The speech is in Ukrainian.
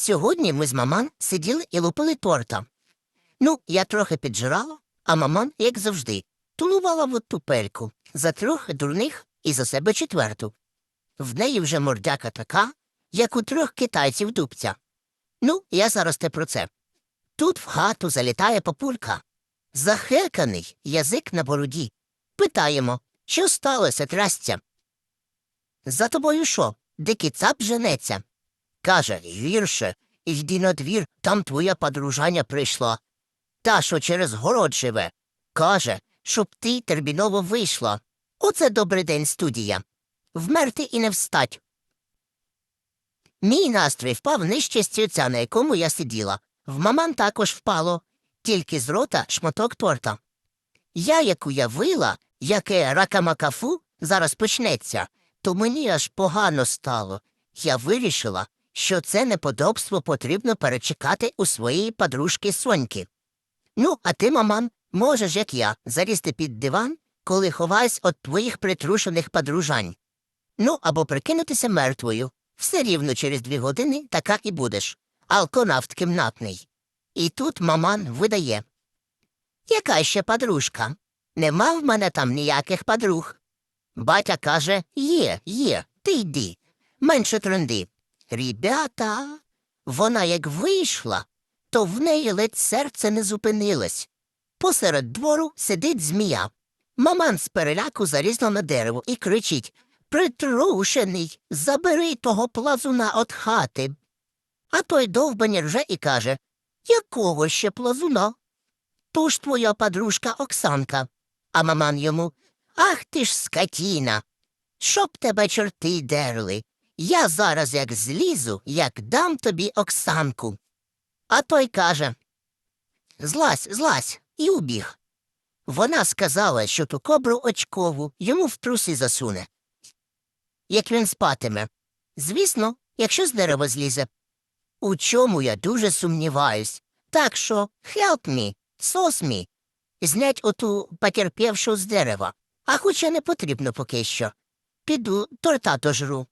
Сьогодні ми з маман сиділи і лупили торта. Ну, я трохи піджирала, а маман, як завжди, тулувала в ту пельку за трьох дурних і за себе четверту. В неї вже мордяка така, як у трьох китайців дубця. Ну, я зараз те про це. Тут в хату залітає папулька. Захеканий язик на бороді. Питаємо, що сталося, трастя? За тобою що, дикий цап женеться? Каже, гірше, йди на двір, там твоя подружаня прийшла. Та, що через город живе. Каже, щоб ти терміново вийшла. Оце добрий день, студія. Вмерти і не встать. Мій настрій впав нижче стільця, на якому я сиділа. В маман також впало, тільки з рота шматок торта. Я як уявила, яке ракамакафу зараз почнеться, то мені аж погано стало. Я вирішила, що це неподобство потрібно перечекати у своєї подружки Соньки. Ну, а ти, маман, можеш, як я, залізти під диван, коли ховаюсь від твоїх притрушених подружань. Ну, або прикинутися мертвою. Все рівно через дві години така і будеш. Алконавт кімнатний. І тут маман видає. Яка ще подружка? Нема в мене там ніяких подруг. Батя каже Є, є, ти йди. Менше тренди. Ребята, вона як вийшла, то в неї ледь серце не зупинилось. Посеред двору сидить змія. Маман з переляку залізла на дерево і кричить Притрушений, забери того плазуна от хати. А той довбані рже і каже Якого ще плазуна? То ж твоя подружка Оксанка. А маман йому Ах ти ж скотіна. Щоб тебе чорти дерли. Я зараз як злізу, як дам тобі Оксанку. А той каже Злазь, злазь, і убіг. Вона сказала, що ту кобру очкову йому в труси засуне. Як він спатиме. Звісно, якщо з дерева злізе. У чому я дуже сумніваюсь. Так що help me, sauce me. Знять оту потерпівшу з дерева. А хоча не потрібно поки що. Піду торта дожру.